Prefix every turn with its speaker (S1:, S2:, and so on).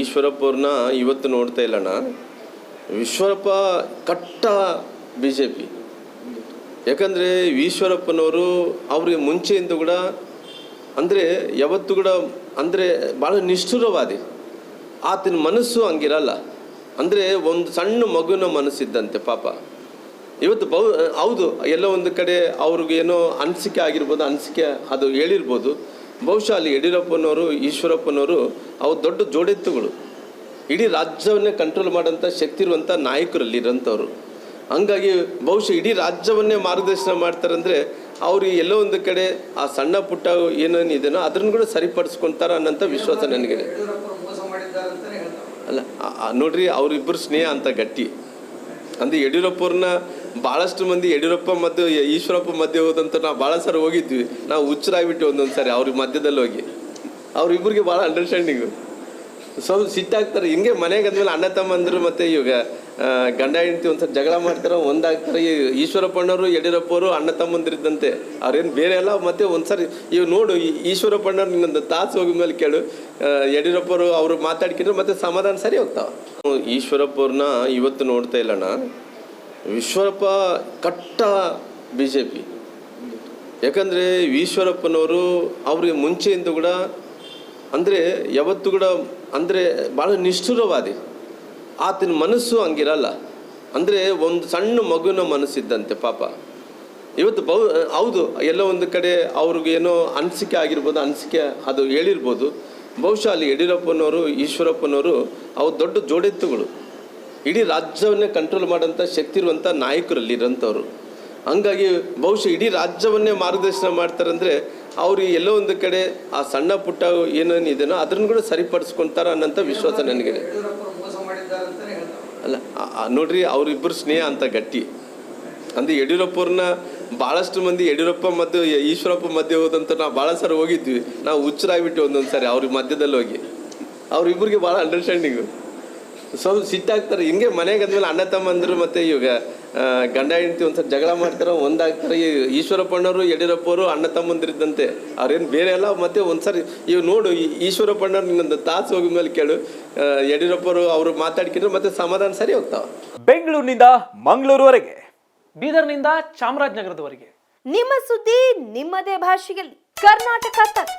S1: ಈಶ್ವರಪ್ಪ ಅವ್ರನ್ನ ಇವತ್ತು ನೋಡ್ತಾ ಇಲ್ಲಣ್ಣ. ವಿಶ್ವರಪ್ಪ ಕಟ್ಟ ಬಿ ಜೆ ಪಿ ಯಾಕಂದರೆ ಈಶ್ವರಪ್ಪನವರು ಅವ್ರಿಗೆ ಮುಂಚೆಯಿಂದ ಕೂಡ, ಅಂದರೆ ಯಾವತ್ತು ಕೂಡ, ಅಂದರೆ ಭಾಳ ನಿಷ್ಠುರವಾದಿ. ಆತನ ಮನಸ್ಸು ಹಂಗಿರಲ್ಲ. ಅಂದರೆ ಒಂದು ಸಣ್ಣ ಮಗುನ ಮನಸ್ಸಿದ್ದಂತೆ ಪಾಪ. ಇವತ್ತು ಬೌ ಹೌದು, ಎಲ್ಲೋ ಒಂದು ಕಡೆ ಅವ್ರಿಗೇನೋ ಅನಿಸಿಕೆ ಆಗಿರ್ಬೋದು, ಅನಿಸಿಕೆ ಅದು ಹೇಳಿರ್ಬೋದು. ಬಹುಶಃ ಅಲ್ಲಿ ಯಡಿಯೂರಪ್ಪನವರು, ಈಶ್ವರಪ್ಪನವರು, ಅವು ದೊಡ್ಡ ಜೋಡೆತ್ತುಗಳು. ಇಡೀ ರಾಜ್ಯವನ್ನೇ ಕಂಟ್ರೋಲ್ ಮಾಡೋಂಥ ಶಕ್ತಿ ಇರುವಂಥ ನಾಯಕರಲ್ಲಿ ಇರೋಂಥವ್ರು ಹಂಗಾಗಿ ಬಹುಶಃ ಇಡೀ ರಾಜ್ಯವನ್ನೇ ಮಾರ್ಗದರ್ಶನ ಮಾಡ್ತಾರಂದರೆ ಅವರು ಎಲ್ಲೋ ಒಂದು ಕಡೆ ಆ ಸಣ್ಣ ಪುಟ್ಟ ಏನೇನು ಇದೆಯೋ ಅದನ್ನು ಕೂಡ ಸರಿಪಡಿಸ್ಕೊಂತಾರ ಅನ್ನೋಂಥ ವಿಶ್ವಾಸ ನನಗಿದೆ. ಅಲ್ಲ ನೋಡ್ರಿ ಅವರಿಬ್ಬರು ಸ್ನೇಹ ಅಂತ ಗಟ್ಟಿ. ಅಂದರೆ ಯಡಿಯೂರಪ್ಪವ್ರನ್ನ ಭಾಳಷ್ಟು ಮಂದಿ ಯಡಿಯೂರಪ್ಪ ಮತ್ತು ಈಶ್ವರಪ್ಪ ಮಧ್ಯೆ ಹೋದಂತ ನಾವು ಭಾಳ ಸರಿ ಹೋಗಿದ್ವಿ. ನಾವು ಹುಚ್ಚರಾಗ್ಬಿಟ್ಟು ಒಂದೊಂದು ಸಾರಿ ಅವ್ರಿಗೆ ಮಧ್ಯದಲ್ಲಿ ಹೋಗಿ. ಅವ್ರಿಬ್ರಿಗೆ ಭಾಳ ಅಂಡರ್ಸ್ಟ್ಯಾಂಡಿಂಗು ಸ್ವಲ್ಪ ಸಿಟ್ಟಾಗ್ತಾರೆ. ಹಿಂಗೆ ಮನೆಗೆ ಅಂದ್ಮೇಲೆ ಅಣ್ಣ ತಮ್ಮಂದರು ಮತ್ತೆ ಇವಾಗ ಗಂಡ ಹೆಂಡತಿ ಒಂದ್ಸರಿ ಜಗಳ ಮಾಡ್ತಾರೆ, ಒಂದಾಗ್ತಾರೆ. ಈಶ್ವರಪ್ಪಣ್ಣವರು ಯಡಿಯೂರಪ್ಪವರು ಅಣ್ಣ ತಮ್ಮಂದಿರಿದ್ದಂತೆ. ಅವ್ರೇನು ಬೇರೆ ಎಲ್ಲ ಮತ್ತೆ ಒಂದ್ಸರಿ ಇವ್ ನೋಡು ಈಶ್ವರಪ್ಪ ಈಶ್ವರಪ್ಪಣ್ಣವ್ರು ನಿನ್ನೊಂದು ತಾಸು ಹೋಗಿದ ಮೇಲೆ ಕೇಳು. ಯಡಿಯೂರಪ್ಪರು ಅವರು ಮಾತಾಡ್ಕೊಂಡ್ರೆ ಮತ್ತೆ ಸಮಾಧಾನ ಸರಿ ಹೋಗ್ತಾವ. ಈಶ್ವರಪ್ಪ ಅವ್ರನ್ನ ಇವತ್ತು ನೋಡ್ತಾ ಇಲ್ಲಣ್ಣ. ವಿಶ್ವರಪ್ಪ ಕಟ್ಟ ಬಿ ಜೆ ಪಿ ಯಾಕಂದರೆ ಈಶ್ವರಪ್ಪನವರು ಅವ್ರಿಗೆ ಮುಂಚೆಯಿಂದ ಕೂಡ ಅಂದರೆ ಯಾವತ್ತು ಕೂಡ ಅಂದರೆ ಭಾಳ ನಿಷ್ಠುರವಾದಿ. ಆತನ ಮನಸ್ಸು ಹಂಗಿರಲ್ಲ. ಅಂದರೆ ಒಂದು ಸಣ್ಣ ಮಗುವಿನ ಮನಸ್ಸಿದ್ದಂತೆ ಪಾಪ. ಇವತ್ತು ಬೌ ಹೌದು, ಎಲ್ಲ ಒಂದು ಕಡೆ ಅವ್ರಿಗೇನೋ ಅನಿಸಿಕೆ ಆಗಿರ್ಬೋದು, ಅನಿಸಿಕೆ ಅದು ಹೇಳಿರ್ಬೋದು. ಬಹುಶಃ ಅಲ್ಲಿ ಯಡಿಯೂರಪ್ಪನವರು, ಈಶ್ವರಪ್ಪನವರು ಅವು ದೊಡ್ಡ ಜೋಡೆತ್ತುಗಳು. ಇಡೀ ರಾಜ್ಯವನ್ನೇ ಕಂಟ್ರೋಲ್ ಮಾಡೋಂಥ ಶಕ್ತಿ ಇರುವಂಥ ನಾಯಕರಲ್ಲಿ ಇರೋಂಥವ್ರು ಹಂಗಾಗಿ ಬಹುಶಃ ಇಡೀ ರಾಜ್ಯವನ್ನೇ ಮಾರ್ಗದರ್ಶನ ಮಾಡ್ತಾರಂದರೆ ಅವರು ಎಲ್ಲೋ ಒಂದು ಕಡೆ ಆ ಸಣ್ಣ ಪುಟ್ಟ ಏನೇನು ಇದೆನೋ ಅದನ್ನು ಕೂಡ ಸರಿಪಡಿಸ್ಕೊಂತಾರ ಅನ್ನೋಂಥ ವಿಶ್ವಾಸ
S2: ಹೇಳ್ತಾರೆ
S1: ಅಲ್ಲ ನೋಡ್ರಿ ಅವರಿಬ್ಬರು ಸ್ನೇಹ ಅಂತ ಗಟ್ಟಿ. ಅಂದರೆ ಯಡಿಯೂರಪ್ಪವ್ರನ್ನ ಭಾಳಷ್ಟು ಮಂದಿ ಯಡಿಯೂರಪ್ಪ ಮತ್ತು ಈಶ್ವರಪ್ಪ ಮಧ್ಯೆ ಹೋದಂತ ನಾವು ಭಾಳ ಸಾರಿ ಹೋಗಿದ್ವಿ. ನಾವು ಹುಚ್ಚರಾಗ್ಬಿಟ್ಟು ಒಂದೊಂದು ಸಾರಿ ಅವ್ರಿಗೆ ಮಧ್ಯದಲ್ಲಿ ಹೋಗಿ. ಅವ್ರಿಬ್ರಿಗೆ ಭಾಳ ಅಂಡರ್ಸ್ಟ್ಯಾಂಡಿಂಗು ಸ್ವಲ್ಪ ಸಿಟ್ಟಾಗ್ತಾರೆ. ಹಿಂಗೆ ಮನೆಗೆ ಅಂದ್ಮೇಲೆ ಅಣ್ಣ ತಮ್ಮಂದ್ರು ಮತ್ತೆ ಇವಾಗ ಗಂಡ ಹೆಂಡತಿ ಒಂದ್ಸರಿ ಜಗಳ ಮಾಡ್ತಾರೆ ಒಂದಾಗ್ತಾರೆ. ಈ ಈಶ್ವರಪ್ಪಣ್ಣವರು ಯಡಿಯೂರಪ್ಪವರು ಅಣ್ಣ ತಮ್ಮಂದಿರಿದ್ದಂತೆ. ಅವ್ರೇನು ಬೇರೆ ಅಲ್ಲ ಮತ್ತೆ ಒಂದ್ಸರಿ ಇವ್ ನೋಡು ಈಶ್ವರಪ್ಪಣ್ಣವ್ರು ನಿನ್ನೊಂದು ತಾಸು ಹೋಗಿದ ಮೇಲೆ ಕೇಳು. ಯಡಿಯೂರಪ್ಪರು ಅವರು ಮಾತಾಡ್ಕೊಂಡ್ರೆ ಮತ್ತೆ ಸಮಾಧಾನ ಸರಿ ಹೋಗ್ತಾವ.
S3: ಬೆಂಗಳೂರಿನಿಂದ ಮಂಗಳೂರುವರೆಗೆ
S4: ಬೀದರ್ನಿಂದ ಚಾಮರಾಜನಗರದವರೆಗೆ.
S5: ನಿಮ್ಮ ಸುದ್ದಿ ನಿಮ್ಮದೇ ಭಾಷೆಯಲ್ಲಿ. ಕರ್ನಾಟಕ ತಕ್